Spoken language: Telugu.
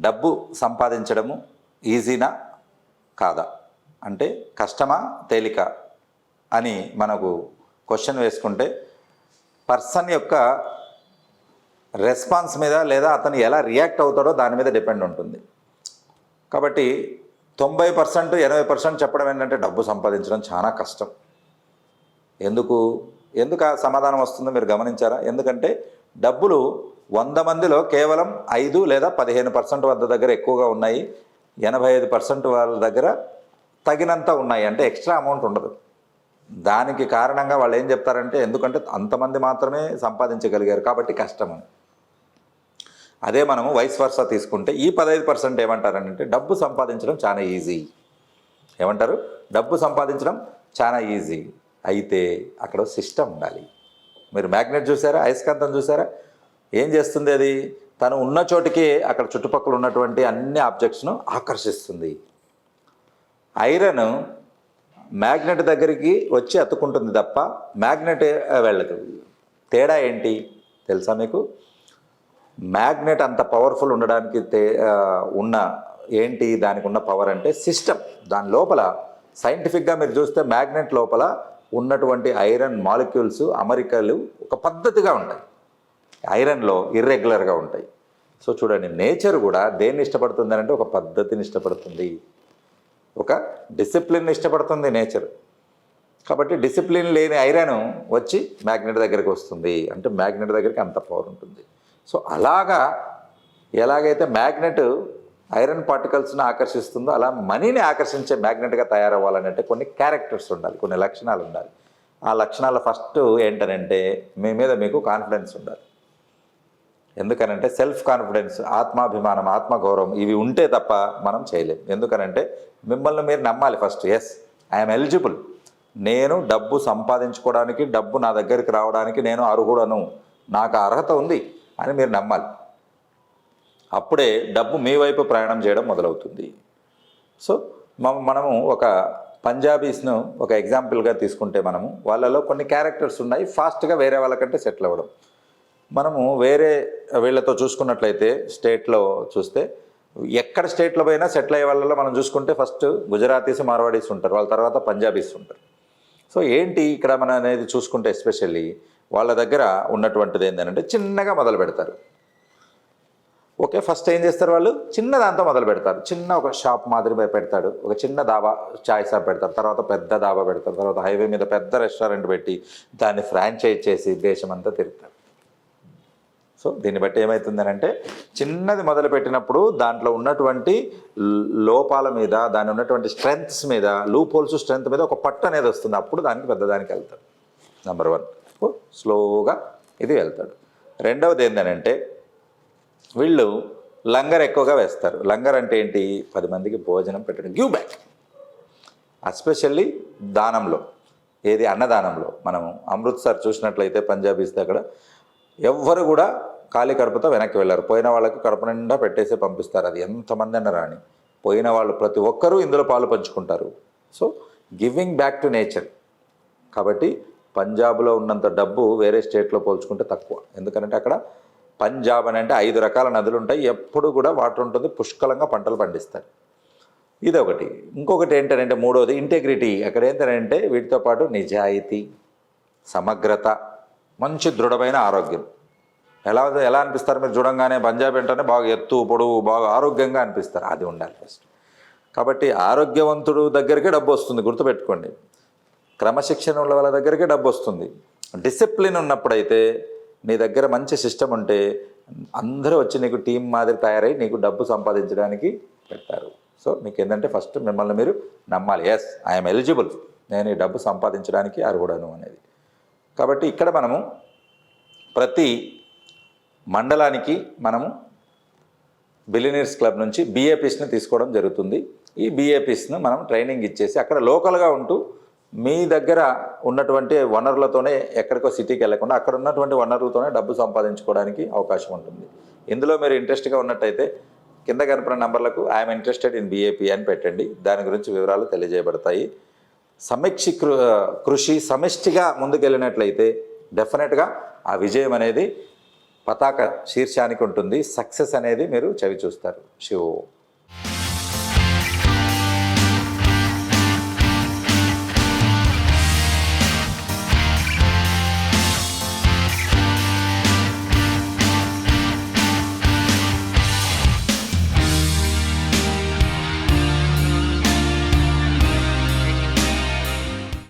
డబ్బు సంపాదించడము ఈజీనా? కాదా? అంటే కష్టమా? తేలిక? అని మనకు క్వశ్చన్ వేసుకుంటే పర్సన్ యొక్క రెస్పాన్స్ మీద లేదా అతను ఎలా రియాక్ట్ అవుతాడో దాని మీద డిపెండ్ ఉంటుంది. కాబట్టి తొంభై పర్సెంట్ ఎనభై పర్సెంట్ చెప్పడం ఏంటంటే డబ్బు సంపాదించడం చాలా కష్టం. ఎందుకు? ఎందుకు ఆ సమాధానం వస్తుందో మీరు గమనించారా? ఎందుకంటే డబ్బులు వంద మందిలో కేవలం ఐదు లేదా పదిహేను పర్సెంట్ వద్ద దగ్గర ఎక్కువగా ఉన్నాయి. ఎనభై ఐదు పర్సెంట్ వాళ్ళ దగ్గర తగినంత ఉన్నాయి. అంటే ఎక్స్ట్రా అమౌంట్ ఉండదు. దానికి కారణంగా వాళ్ళు ఏం చెప్తారంటే ఎందుకంటే అంతమంది మాత్రమే సంపాదించగలిగారు కాబట్టి కష్టం అదే మనము వైస్ వర్ష తీసుకుంటే ఈ పదహైదు పర్సెంట్ ఏమంటారంటే డబ్బు సంపాదించడం చాలా ఈజీ. ఏమంటారు? డబ్బు సంపాదించడం చాలా ఈజీ. అయితే అక్కడ సిస్టమ్ ఉండాలి. మీరు మ్యాగ్నెట్ చూసారా? అయస్కాంతం చూసారా? ఏం చేస్తుంది అది? తను ఉన్న చోటికి అక్కడ చుట్టుపక్కల ఉన్నటువంటి అన్ని ఆబ్జెక్ట్స్ను ఆకర్షిస్తుంది. ఐరన్ మ్యాగ్నెట్ దగ్గరికి వచ్చి అతుక్కుంటుంది తప్ప మ్యాగ్నెట్ వెళ్ళదు. తేడా ఏంటి తెలుసా మీకు? మ్యాగ్నెట్ అంత పవర్ఫుల్ ఉండడానికి తే ఉన్న ఏంటి? దానికి ఉన్న పవర్ అంటే సిస్టమ్. దాని లోపల సైంటిఫిక్గా మీరు చూస్తే మ్యాగ్నెట్ లోపల ఉన్నటువంటి ఐరన్ మాలిక్యూల్స్ అమరికలు ఒక పద్ధతిగా ఉంటాయి. ఐరన్లో ఇర్రెగ్యులర్గా ఉంటాయి. సో చూడండి నేచర్ కూడా దేన్ని ఇష్టపడుతుంది అంటే ఒక పద్ధతిని ఇష్టపడుతుంది. ఒక డిసిప్లిన్ ఇష్టపడుతుంది నేచర్. కాబట్టి డిసిప్లిన్ లేని ఐరన్ వచ్చి మ్యాగ్నెట్ దగ్గరికి వస్తుంది. అంటే మ్యాగ్నెట్ దగ్గరికి అంత పవర్ ఉంటుంది. సో అలాగా ఎలాగైతే మ్యాగ్నెట్ ఐరన్ పార్టికల్స్ను ఆకర్షిస్తుందో అలా మనీని ఆకర్షించే మ్యాగ్నెట్గా తయారవ్వాలంటే కొన్ని క్యారెక్టర్స్ ఉండాలి కొన్ని లక్షణాలు ఉండాలి. ఆ లక్షణాల ఫస్ట్ ఏంటనంటే మీ మీద మీకు కాన్ఫిడెన్స్ ఉండాలి. ఎందుకనంటే సెల్ఫ్ కాన్ఫిడెన్స్ ఆత్మాభిమానం ఆత్మగౌరవం ఇవి ఉంటే తప్ప మనం చేయలేం. ఎందుకనంటే మిమ్మల్ని మీరు నమ్మాలి ఫస్ట్ ఎస్ ఐఎమ్ ఎలిజిబుల్ నేను డబ్బు సంపాదించుకోవడానికి డబ్బు నా దగ్గరికి రావడానికి నేను అర్హుడను. నాకు అర్హత ఉంది అని మీరు నమ్మాలి. అప్పుడే డబ్బు మీ వైపు ప్రయాణం చేయడం మొదలవుతుంది. సో మనము ఒక పంజాబీస్ను ఒక ఎగ్జాంపుల్గా తీసుకుంటే మనము వాళ్ళలో కొన్ని క్యారెక్టర్స్ ఉన్నాయి ఫాస్ట్గా వేరే వాళ్ళకంటే సెటిల్ అవ్వడం. మనము వేరే వీళ్ళతో చూసుకున్నట్లయితే స్టేట్లో చూస్తే ఎక్కడ స్టేట్లో పోయినా సెటిల్ అయ్యే వాళ్ళలో మనం చూసుకుంటే ఫస్ట్ గుజరాతీస్ మార్వాడీస్ ఉంటారు. వాళ్ళ తర్వాత పంజాబీస్ ఉంటారు. సో ఏంటి ఇక్కడ మన అనేది చూసుకుంటే ఎస్పెషల్లీ వాళ్ళ దగ్గర ఉన్నటువంటిది ఏంటంటే చిన్నగా మొదలు పెడతారు. ఓకే ఫస్ట్ ఏం చేస్తారు వాళ్ళు? చిన్న దాంతో మొదలు పెడతారు. చిన్న ఒక షాప్ మాదిరి పెడతాడు. ఒక చిన్న దాబా చాయ్ షాప్ పెడతారు. తర్వాత పెద్ద దాబా పెడతారు. తర్వాత హైవే మీద పెద్ద రెస్టారెంట్ పెట్టి దాన్ని ఫ్రాంచైజ్ చేసి దేశం అంతా తిరుగుతారు. సో దీన్ని బట్టి ఏమవుతుందనంటే చిన్నది మొదలు పెట్టినప్పుడు దాంట్లో ఉన్నటువంటి లోపాల మీద దాని ఉన్నటువంటి స్ట్రెంగ్త్స్ మీద లూపోల్స్ స్ట్రెంగ్త్ మీద ఒక పట్టు అనేది వస్తుంది. అప్పుడు దానికి పెద్దదానికి వెళ్తాడు. నెంబర్ వన్ స్లోగా ఇది వెళ్తాడు. రెండవది ఏంటనంటే వీళ్ళు లంగర్ ఎక్కువగా వేస్తారు. లంగర్ అంటే ఏంటి? పది మందికి భోజనం పెట్టడం. గివ్ బ్యాక్ ఎస్పెషల్లీ దానంలో. ఏది? అన్నదానంలో. మనము అమృత్సర్ చూసినట్లయితే పంజాబీస్ దగ్గర ఎవ్వరు కూడా ఖాళీ కడుపుతో వెనక్కి వెళ్ళారు. పోయిన వాళ్ళకి కడుపు నిండా పెట్టేసి పంపిస్తారు. అది ఎంతమంది అన్న రాని పోయిన వాళ్ళు ప్రతి ఒక్కరూ ఇందులో పాలు పంచుకుంటారు. So giving back to nature కాబట్టి పంజాబ్లో ఉన్నంత డబ్బు వేరే స్టేట్లో పోల్చుకుంటే తక్కువ. ఎందుకంటే అక్కడ పంజాబ్ అని అంటే ఐదు రకాల నదులు ఉంటాయి. ఎప్పుడు కూడా వాటర్ ఉంటుంది. పుష్కలంగా పంటలు పండిస్తారు. ఇది ఒకటి ఇంకొకటి ఏంటంటే మూడవది ఇంటెగ్రిటీ అక్కడ ఏంటంటే వీటితో పాటు నిజాయితీ సమగ్రత. మంచి దృఢమైన ఆరోగ్యం. ఎలా ఎలా అనిపిస్తారు మీరు చూడంగానే పంజాబ్ ఏంటనే బాగా ఎత్తు పొడవు బాగా ఆరోగ్యంగా అనిపిస్తారు. అది ఉండాలి ఫస్ట్ కాబట్టి ఆరోగ్యవంతుడు దగ్గరికే డబ్బు వస్తుంది గుర్తుపెట్టుకోండి. క్రమశిక్షణ ఉన్న వాళ్ళ దగ్గరికే డబ్బు వస్తుంది. డిసిప్లిన్ ఉన్నప్పుడైతే నీ దగ్గర మంచి సిస్టమ్ ఉంటే అందరూ వచ్చి నీకు టీం మాదిరి తయారై నీకు డబ్బు సంపాదించడానికి పెడతారు. సో మీకు ఏంటంటే ఫస్ట్ మిమ్మల్ని మీరు నమ్మాలి. ఎస్ ఐఎమ్ ఎలిజిబుల్ నేను ఈ డబ్బు సంపాదించడానికి అర్హుడను అనేది. కాబట్టి ఇక్కడ మనము ప్రతి మండలానికి మనము బిలినీర్స్ క్లబ్ నుంచి బీఏపీస్ని తీసుకోవడం జరుగుతుంది. ఈ బీఏపీస్ను మనం ట్రైనింగ్ ఇచ్చేసి అక్కడ లోకల్గా ఉంటూ మీ దగ్గర ఉన్నటువంటి వనరులతోనే ఎక్కడికో సిటీకి వెళ్ళకుండా అక్కడ ఉన్నటువంటి వనరులతోనే డబ్బు సంపాదించుకోవడానికి అవకాశం ఉంటుంది. ఇందులో మీరు ఇంట్రెస్ట్గా ఉన్నట్టయితే కింద కనపడిన నంబర్లకు ఐఎమ్ ఇంట్రెస్టెడ్ ఇన్ బీఏపీ అని పెట్టండి. దాని గురించి వివరాలు తెలియజేయబడతాయి. సమీక్షి కృ కృషి సమిష్టిగా ముందుకెళ్ళినట్లయితే డెఫినెట్గా ఆ విజయం అనేది పతాక శీర్షానికి ఉంటుంది. సక్సెస్ అనేది మీరు చవి చూస్తారు శివో.